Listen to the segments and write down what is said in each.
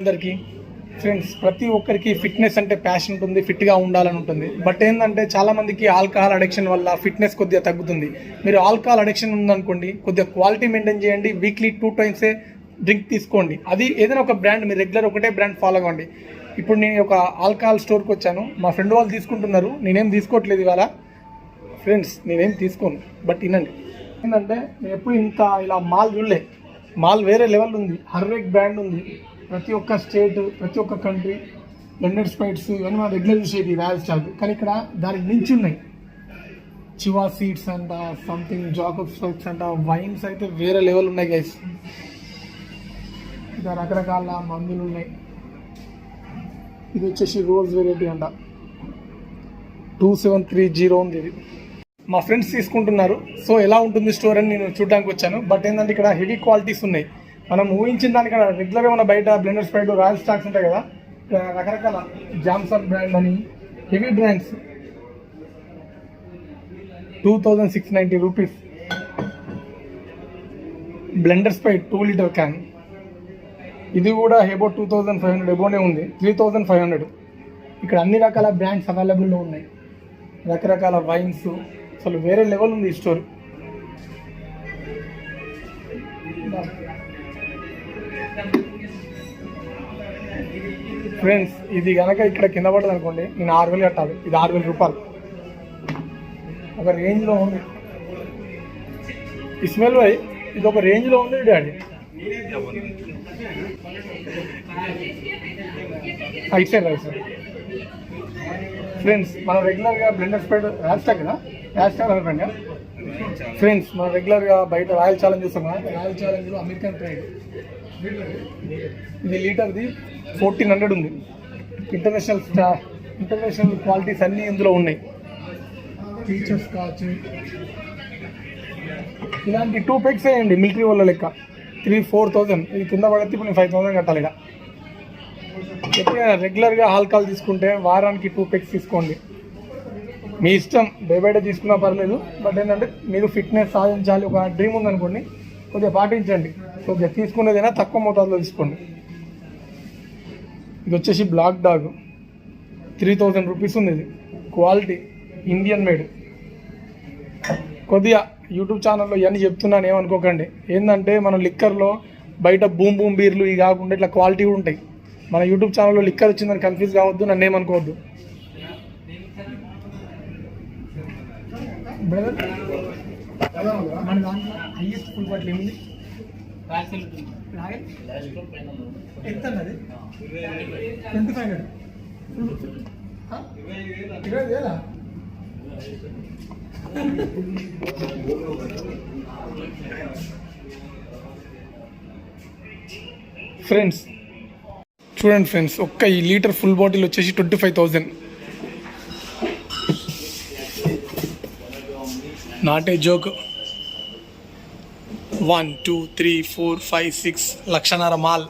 అందరికీ. ఫ్రెండ్స్ ప్రతి ఒక్కరికి ఫిట్నెస్ అంటే ప్యాషన్ ఉంటుంది ఫిట్గా ఉండాలని ఉంటుంది. బట్ ఏంటంటే చాలామందికి ఆల్కహాల్ అడిక్షన్ వల్ల ఫిట్నెస్ కొద్దిగా తగ్గుతుంది. మీరు ఆల్కహాల్ అడిక్షన్ ఉందనుకోండి కొద్దిగా క్వాలిటీ మెయింటైన్ చేయండి వీక్లీ టూ టైమ్సే డ్రింక్ తీసుకోండి. అది ఏదైనా ఒక బ్రాండ్ మీరు రెగ్యులర్ ఒకటే బ్రాండ్ ఫాలో అవ్వండి. ఇప్పుడు నేను ఒక ఆల్కహాల్ స్టోర్కి వచ్చాను. మా ఫ్రెండ్ వాళ్ళు తీసుకుంటున్నారు. నేనేం తీసుకోవట్లేదు ఇవాళ. ఫ్రెండ్స్ నేనేం తీసుకోను. బట్ వినండి. ఏంటంటే నేను ఎప్పుడు ఇంత ఇలా మాల్ చూడలే. మాల్ వేరే లెవెల్ ఉంది. హర్వేక్ బ్రాండ్ ఉంది. ప్రతి ఒక్క స్టేట్ ప్రతి ఒక్క కంట్రీ లండన్ స్పైట్స్ ఇవన్నీ మనం రెగ్యులర్ చూసేది రాయల్ స్టాక్ కానీ ఇక్కడ దానికి నుంచి ఉన్నాయి. చివా సీడ్స్ అంట సంథింగ్ జాకబ్ స్పైట్స్ అంట వైన్స్ అయితే వేరే లెవెల్ ఉన్నాయి గైస్ ఇంకా రకరకాల మందులు ఉన్నాయి. ఇది వచ్చేసి రోజ్ వెరైటీ అంట. టూ సెవెన్ త్రీ జీరో ఉంది ఇది. మా ఫ్రెండ్స్ తీసుకుంటున్నారు. సో ఎలా ఉంటుంది స్టోర్ అని నేను చూడడానికి వచ్చాను. బట్ ఏంటంటే ఇక్కడ హెవీ క్వాలిటీస్ ఉన్నాయి. మనం ఊహించిన దానికన్నా రెగ్యులర్గా మన బయట బ్లెండర్ స్ప్రైట్ రాయల్ స్టాక్స్ ఉంటాయి కదా ఇక్కడ రకరకాల జామ్సన్ బ్రాండ్ అని heavy brands two thousand six ninety rupees blender pride two litre can ఇది కూడా హెబో టూ థౌజండ్ ఫైవ్ హండ్రెడ్ ఎబోనే ఉంది. త్రీ థౌజండ్ ఫైవ్ హండ్రెడ్ ఇక్కడ అన్ని రకాల బ్రాండ్స్ అవైలబుల్లో ఉన్నాయి. రకరకాల వైన్స్ అసలు వేరే లెవెల్ ఉంది ఈ స్టోర్ ఫ్రెండ్స్ ఇది కనుక ఇక్కడ కింద పడదు అనుకోండి నేను ఆరు వేలు కట్టాలి. ఇది ఆరు వేల రూపాయలు. ఒక రేంజ్లో ఉంది. ఇస్మాయిల్ భాయ్ ఇది ఒక రేంజ్లో ఉంది డాడీ. రైట్ సైడ్ ఫ్రెండ్స్ మనం రెగ్యులర్గా బ్లెండర్ స్ప్రెడ్ హ్యాష్ ట్యాగ్ కదా హ్యాష్ ట్యాగ్ అనుకోండి ఫ్రెండ్స్ మనం రెగ్యులర్గా బయట రాయల్ ఛాలెంజ్ చూస్తాం కదా రాయల్ ఛాలెంజ్లో అమెరికన్ ప్రైడ్ ఇది లీటర్ది ఫోర్టీన్ హండ్రెడ్ ఉంది. ఇంటర్నేషనల్ స్టా ఇంటర్నేషనల్ క్వాలిటీస్ అన్నీ ఇందులో ఉన్నాయి. ఫీచర్స్ కావచ్చు. ఇలాంటి టూ పెక్స్ వేయండి మిలిటరీ వాళ్ళ లెక్క. త్రీ ఫోర్ థౌజండ్ ఇది కింద పడితే ఇప్పుడు నేను ఫైవ్ థౌసండ్ కట్టాలి ఇక్కడ ఎప్పుడైనా రెగ్యులర్గా ఆల్కహాల్ తీసుకుంటే వారానికి టూ పెక్స్ తీసుకోండి. మీ ఇష్టం డే బై డే తీసుకున్నా పర్లేదు. బట్ ఏంటంటే మీరు ఫిట్నెస్ సాధించాలి ఒక డ్రీమ్ ఉందనుకోండి కొద్దిగా పాటించండి. కొద్దిగా తీసుకునేదైనా తక్కువ మోతాదులో తీసుకోండి. ఇది వచ్చేసి black dog. Three thousand rupees ఉంది ఇది క్వాలిటీ ఇండియన్ మేడ్. కొద్దిగా యూట్యూబ్ ఛానల్లో ఇవన్నీ చెప్తున్నాను ఏమనుకోకండి. ఏంటంటే మన లిక్కర్లో బయట బూమ్ బూమ్ బీర్లు ఇవి కాకుండా ఇట్లా క్వాలిటీ ఉంటాయి. మన యూట్యూబ్ ఛానల్లో లిక్కర్ వచ్చిందని కన్ఫ్యూజ్ కావద్దు నన్ను ఏమనుకోవద్దు. బ్రదర్? మన దాంట్లో హైయెస్ట్ ఫుల్ బాటిల్ ఏముంది? ఎంత అన్నది ట్వంటీ ఫైవ్ హండ్రెడ్ ఇరవై వేలా? ఫ్రెండ్స్ చూడండి ఫ్రెండ్స్ ఒక్క ఈ లీటర్ ఫుల్ బాటిల్ వచ్చేసి twenty five thousand not a joke one two three four five six లక్షన్నర మాల్.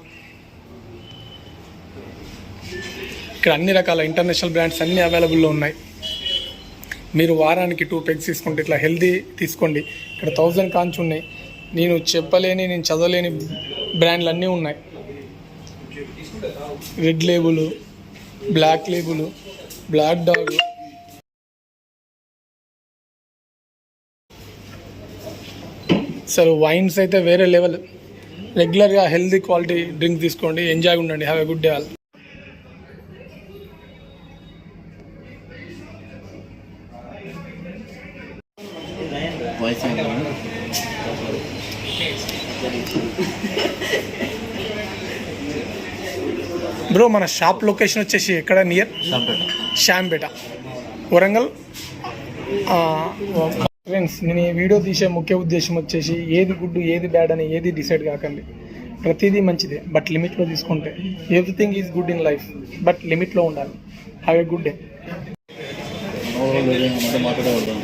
ఇక్కడ అన్ని రకాల ఇంటర్నేషనల్ బ్రాండ్స్ అన్నీ అవైలబుల్లో ఉన్నాయి. మీరు వారానికి టూ పెగ్స్ తీసుకుంటే ఇట్లా హెల్దీ తీసుకోండి. ఇక్కడ థౌజండ్ కాంచ్ ఉన్నాయి. నేను చెప్పలేని నేను చదవలేని బ్రాండ్లు అన్నీ ఉన్నాయి. Red label black label black dog. అసలు వైన్స్ అయితే వేరే లెవెల్ రెగ్యులర్గా హెల్దీ క్వాలిటీ డ్రింక్ తీసుకోండి ఎంజాయ్ ఉండండి have a good day all bro మన షాప్ లొకేషన్ వచ్చేసి ఎక్కడ? నియర్ శ్యాంపేట వరంగల్. ఫ్రెండ్స్ నేను ఈ వీడియో తీసే ముఖ్య ఉద్దేశం వచ్చేసి ఏది గుడ్ ఏది బ్యాడ్ అని ఏది డిసైడ్ కాకండి. ప్రతిదీ మంచిదే బట్ లిమిట్లో తీసుకుంటే. Everything is good in life but లిమిట్లో ఉండాలి. హ్యావ్ ఏ గుడ్ డే మాట్లాడకూడదు